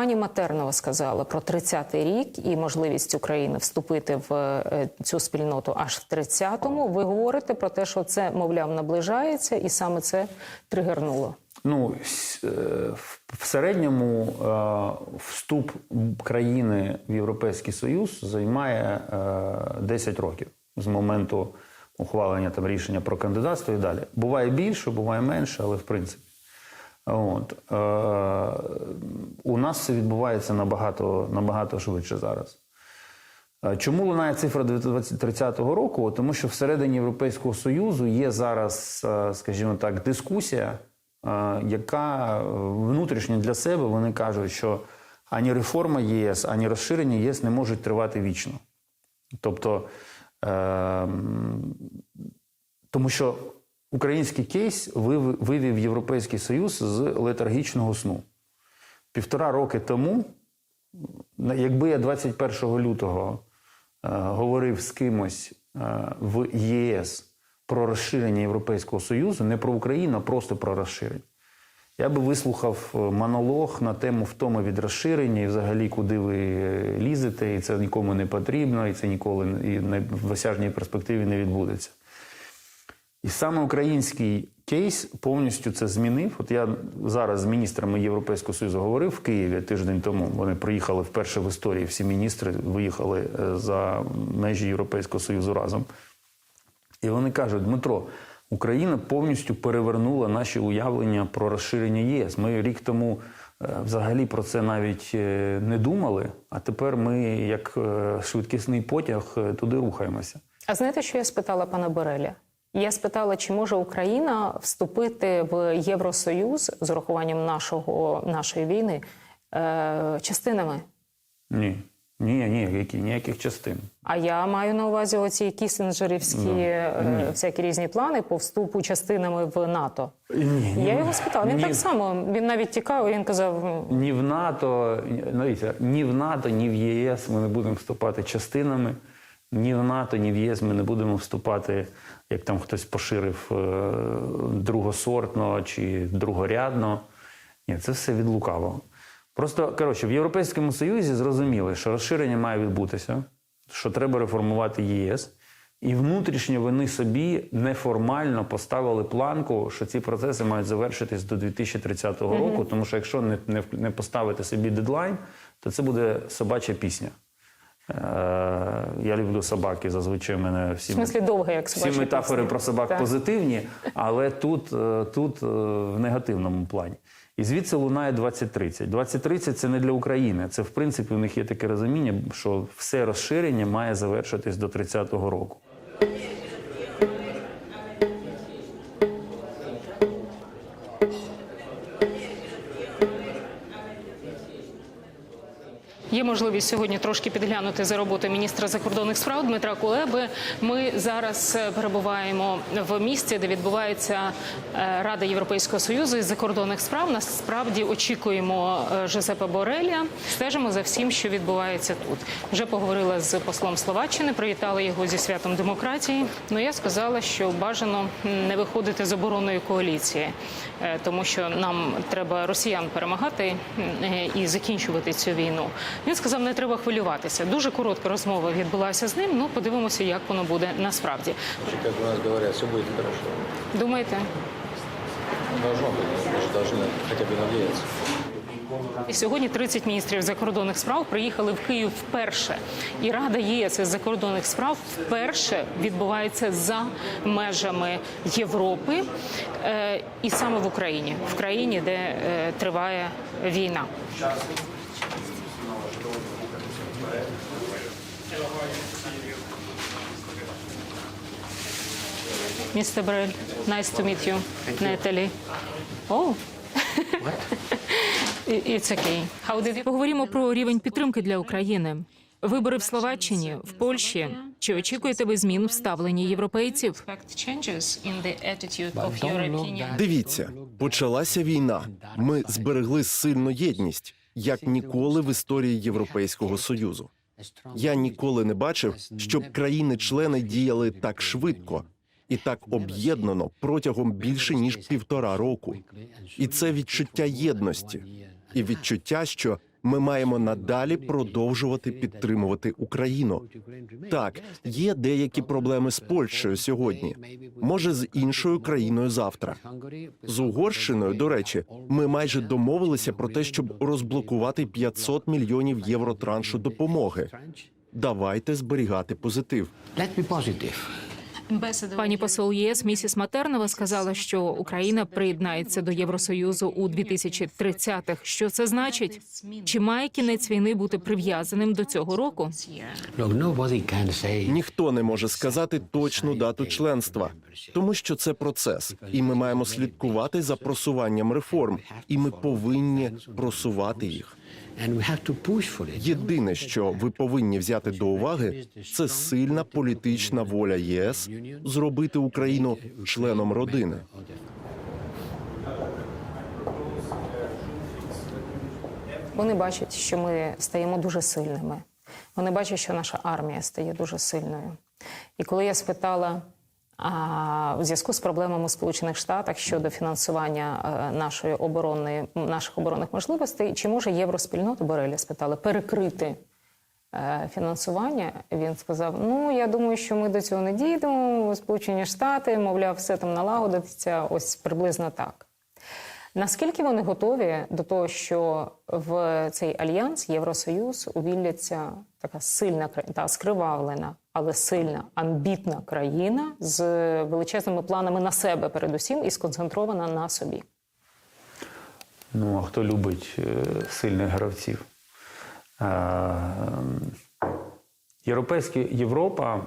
Пані Матернова сказала про 30-й рік і можливість України вступити в е, цю спільноту аж в 30-му. Ви говорите про те, що це, мовляв, наближається, і саме це тригернуло. Ну, е, в- середньому е, вступ країни в Європейський Союз займає е, 10 років з моменту ухвалення там рішення про кандидатство і далі. Буває більше, буває менше, але в принципі. От. Е, у нас це відбувається набагато, набагато швидше зараз. Е, Чому лунає цифра 2030 року? Тому що всередині Європейського Союзу є зараз, е, скажімо так, дискусія, яка внутрішньо для себе вони кажуть, що ані реформа єС, ані розширення єС не можуть тривати вічно. Тобто, е, тому що український кейс вив- вивів Європейський Союз з летаргічного сну. Півтора роки тому Якби я 21 лютого е, говорив з кимось е, в єС про розширення Європейського Союзу, не про Україну, а просто про розширення, я би вислухав е, монолог на тему втоми від розширення і взагалі куди ви лізете, і це нікому не потрібно, і це ніколи і в осяжній перспективі не відбудеться. І саме український кейс повністю це змінив. От я зараз з міністрами Європейського Союзу говорив в Києві тиждень тому. Вони приїхали вперше в історії. Всі міністри виїхали е, за межі Європейського Союзу разом. І вони кажуть: Дмитро, Україна повністю перевернула наші уявлення про розширення ЄС. Ми рік тому е, взагалі про це навіть е, не думали, а тепер ми, як швидкісний потяг, туди рухаємося. А знаєте, що я спитала пана Бореля? Я спитала, чи може Україна вступити в Євросоюз з урахуванням нашого нашої війни е, частинами. Ні, ні, ні, які, ніяких частин. А я маю на увазі оці кісінджерівські е, всякі різні плани по вступу частинами в НАТО. Ні, Я його спитала. Він ні. так само він навіть тікав. Він казав: Ні в НАТО, ні- дивіться, ні в НАТО, ні в ЄС ми не будемо вступати частинами. Ні в НАТО, ні в ЄС ми не будемо вступати, як там хтось поширив е, другосортно чи другорядно. Ні, це все від лукавого. Просто коротше, в Європейському Союзі зрозуміли, що розширення має відбутися, що треба реформувати ЄС. І внутрішньо вони собі неформально поставили планку, що ці процеси мають завершитись до 2030 року. Тому що якщо не, не, не поставити собі дедлайн, то це буде собача пісня. Е, я люблю собаки, зазвичай мене всі в смислі довге, як всі метафори про собак Так. позитивні, але тут, е, тут е, в негативному плані. І звідси лунає 2030. 2030 – це не для України. Це, в принципі, у них є таке розуміння, що все розширення має завершитись до 30-го року. Є можливість сьогодні трошки підглянути за роботою міністра закордонних справ Дмитра Кулеби. Ми зараз е, перебуваємо в місті, де відбувається е, Рада Європейського союзу із закордонних справ. Насправді очікуємо е, Жозепа Бореля. Стежимо за всім, що відбувається тут. Вже поговорила з послом Словаччини, привітала його зі святом демократії. Ну я сказала, що бажано не виходити з оборонної коаліції, тому що нам треба росіян перемагати і закінчувати цю війну. Він сказав, не треба хвилюватися. Дуже коротка розмова відбулася з ним. Ну подивимося, як воно буде насправді. Как у нас говорят, все будет хорошо. Думаєте? Должно быть, мы же должны хотя бы надеяться. І сьогодні 30 міністрів закордонних справ приїхали в Київ вперше. І Рада ЄС із закордонних справ вперше відбувається за межами Європи е, і саме в Україні, в країні, де е, триває війна. Містер Брель, nice to meet you. Natalie. Oh. It's okay. How did you... Поговоримо про рівень підтримки для України. Вибори в Словаччині, в Польщі. Чи очікуєте ви змін в ставленні європейців? Дивіться, почалася війна. Ми зберегли сильну єдність, як ніколи в історії Європейського союзу. Я ніколи не бачив, щоб країни-члени діяли так швидко і так об'єднано протягом більше ніж півтора року. І це відчуття єдності і відчуття, що Ми маємо надалі продовжувати підтримувати Україну. Так, є деякі проблеми з Польщею сьогодні. Може, з іншою країною завтра. З Угорщиною, до речі, ми майже домовилися про те, щоб розблокувати 500 мільйонів євро траншу допомоги. Давайте зберігати позитив. Let's be positive. Пані посол ЄС місіс Матернова сказала, що Україна приєднається до Євросоюзу у 2030-х. Що це значить? Чи має кінець війни бути прив'язаним до цього року? Ніхто не може сказати точну дату членства, тому що це процес, і ми маємо слідкувати за просуванням реформ, і ми повинні просувати їх. And we have to push for it. Єдине, що ви повинні взяти до уваги, це сильна політична воля ЄС зробити Україну членом родини. Вони бачать, що ми стаємо дуже сильними. Вони бачать, що наша армія стає дуже сильною. І коли я спитала в зв'язку з проблемами в Сполучених Штатах щодо фінансування е, нашої оборонної наших оборонних можливостей, чи може євроспільнота Бореля спитали перекрити е, фінансування? Він сказав: Ну я думаю, що ми до цього не дійдемо. Сполучені Штати, мовляв, все там налагодиться. Ось приблизно так. Наскільки вони готові до того, що в цей альянс Євросоюз увілляться така сильна та скривавлена, але сильна амбітна країна з величезними планами на себе, передусім, і сконцентрована на собі? Ну, а хто любить е, сильних гравців? Е, ем, Європа.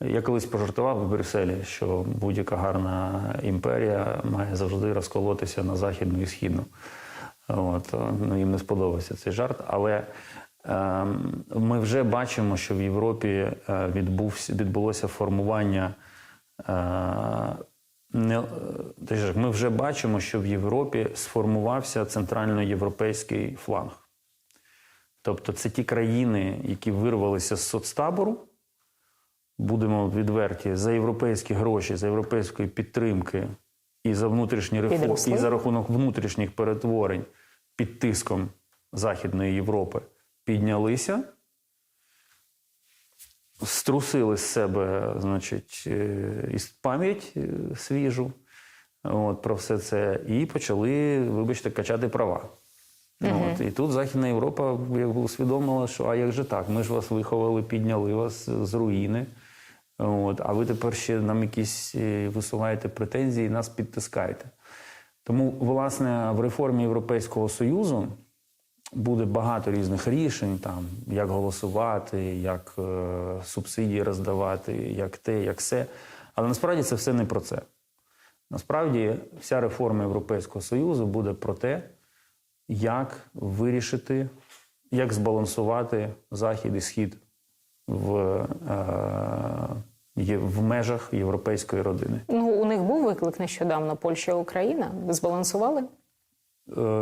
Я колись пожартував у Брюсселі, що будь-яка гарна імперія має завжди розколотися на західну і східну. От, ну, їм не сподобався цей жарт. Але ем, ми вже бачимо, що в Європі е, відбувся, відбулося формування. Е, не, е, ми вже бачимо, що в Європі сформувався центральноєвропейський фланг. Тобто це ті країни, які вирвалися з соцтабору, будемо відверті, за європейські гроші, за європейської підтримки і за внутрішні реформи, і за рахунок внутрішніх перетворень під тиском Західної Європи піднялися, струсили з себе, значить, е, пам'ять е, свіжу от, про все це, і почали, вибачте, качати права. От, і тут Західна Європа якби усвідомила, що а як же так? Ми ж вас виховали, підняли вас з руїни. От, а ви тепер ще нам якісь е, висуваєте претензії і нас підтискаєте. Тому, власне, в реформі Європейського Союзу буде багато різних рішень, там, як голосувати, як е, субсидії роздавати, як те, як все. Але насправді це все не про це. Насправді, вся реформа Європейського Союзу буде про те, як вирішити, як збалансувати Захід і Схід в, е, є- в межах європейської родини. Ну, у них був виклик нещодавно Польща і Україна. Збалансували? Е,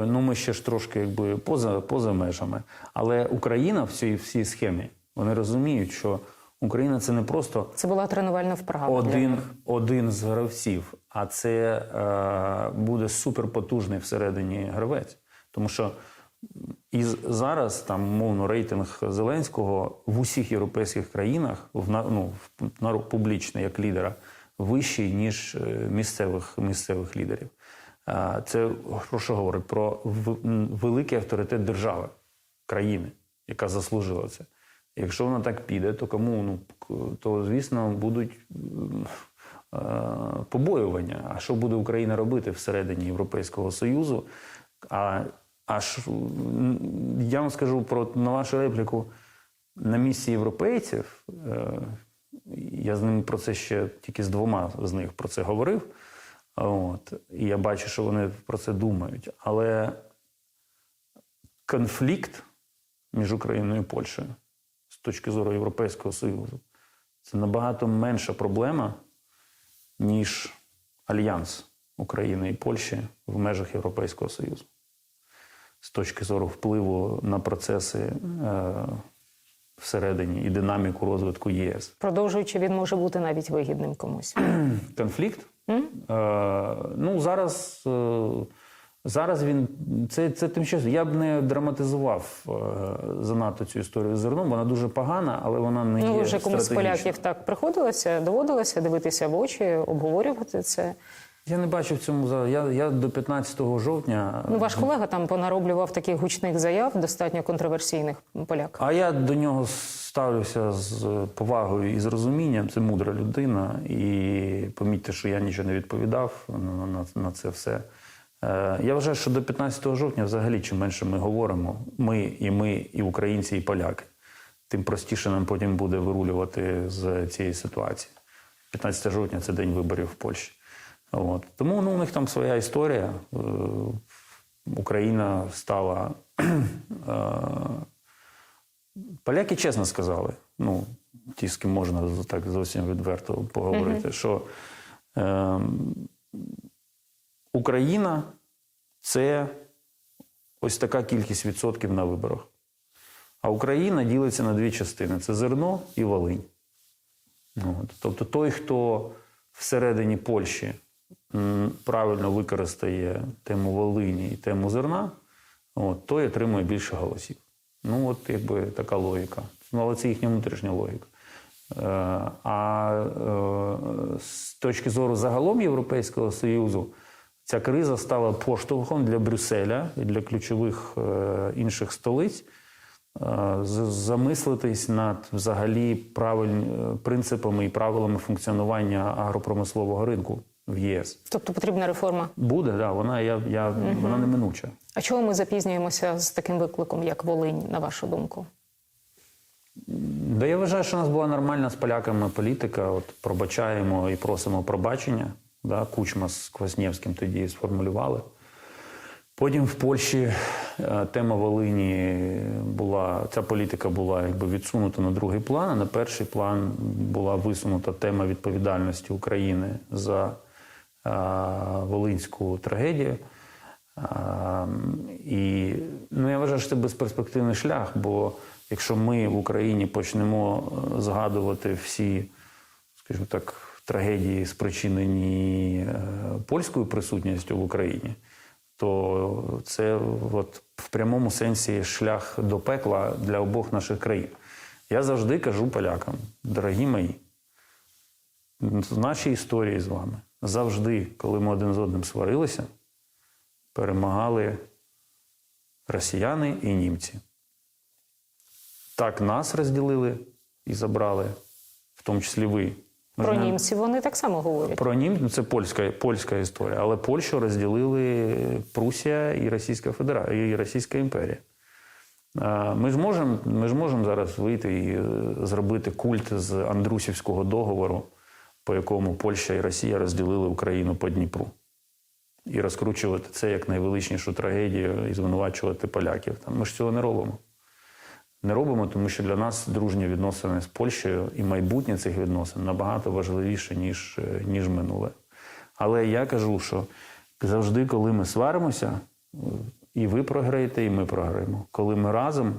Ну, ми ще ж трошки якби поза, поза межами. Але Україна в цій всій схемі вони розуміють, що Україна це не просто Це була тренувальна вправа. один, один з гравців, а це е, буде суперпотужний всередині гравець. Тому що і зараз там мовно рейтинг Зеленського в усіх європейських країнах в ну, в- публічний як лідера вищий ніж е, місцевих місцевих лідерів. Це про що говорить? Про великий авторитет держави, країни, яка заслужила це. Якщо вона так піде, то кому ну то звісно будуть е, побоювання. А що буде Україна робити всередині Європейського Союзу? А аж я вам скажу про на вашу репліку на місці європейців. е, Я з ними про це ще тільки з двома з них про це говорив. От, і я бачу, що вони про це думають. Але конфлікт між Україною і Польщею з точки зору Європейського Союзу це набагато менша проблема, ніж альянс України і Польщі в межах Європейського Союзу. З точки зору впливу на процеси е, всередині і динаміку розвитку ЄС. Продовжуючи, він може бути навіть вигідним комусь. Конфлікт? Е, ну, зараз е, Зараз він це, це тимчасово. Я б не драматизував е, занадто цю історію з зерном. Вона дуже погана, але вона не Ну, є вже комусь з поляків так приходилося, доводилося дивитися в очі, обговорювати це. Я не бачу в цьому я, я до 15 жовтня. Ну, ваш колега там понароблював таких гучних заяв, достатньо контроверсійних поляк. А я до нього ставлюся з повагою і з розумінням. Це мудра людина. І помітьте, що я нічого не відповідав на, на, на це все. Е, Я вважаю, що до 15 жовтня, взагалі, чим менше ми говоримо, ми і ми, і українці, і поляки, тим простіше нам потім буде вирулювати з цієї ситуації. 15 жовтня це день виборів в Польщі. От. Тому ну, у них там своя історія. Е, Україна стала. е, Поляки чесно сказали, ну, ті, з ким можна так зовсім відверто поговорити, що е, Україна це ось така кількість відсотків на виборах. А Україна ділиться на дві частини: це зерно і Волинь. От. Тобто той, хто всередині Польщі правильно використає тему Волині і тему зерна, от, той отримує більше голосів. Ну, от якби така логіка. Ну, але це їхня внутрішня логіка. Е, А е, з точки зору загалом Європейського Союзу, ця криза стала поштовхом для Брюсселя і для ключових е, інших столиць замислитись над взагалі правильні принципами і правилами функціонування агропромислового ринку в єС. Тобто потрібна реформа. Буде, да, вона, я, я, вона неминуча. А чого ми запізнюємося з таким викликом, як Волинь, на вашу думку? Да я вважаю, що у нас була нормальна з поляками політика. От пробачаємо і просимо пробачення. Да, Кучма з Кваснєвським тоді сформулювали. Потім в Польщі е, тема Волині була, ця політика була якби відсунута на другий план, а на перший план була висунута тема відповідальності України за волинську трагедію. І ну, я вважаю, що це безперспективний шлях, бо якщо ми в Україні почнемо е, згадувати всі, скажімо так, трагедії, спричинені е, польською присутністю в Україні, то це от, в прямому сенсі шлях до пекла для обох наших країн. Я завжди кажу полякам, дорогі мої, в нашій історії з вами завжди, коли ми один з одним сварилися, перемагали росіяни і німці. Так нас розділили і забрали, в тому числі ви. Ми Про німців вони так само говорять. Про німців ну, це польська, польська історія, але Польщу розділили Прусія і Російська Федерація і Російська імперія. Ми ж можемо ми ж можемо зараз вийти і е, зробити культ з Андрусівського договору, по якому Польща і Росія розділили Україну по Дніпру. І розкручувати це як найвеличнішу трагедію і звинувачувати поляків. Ми ж цього не робимо. Не робимо, тому що для нас дружні відносини з Польщею і майбутнє цих відносин набагато важливіше, ніж, е, ніж минуле. Але я кажу, що завжди, коли ми сваримося, е, і ви програєте, і ми програємо. Коли ми разом,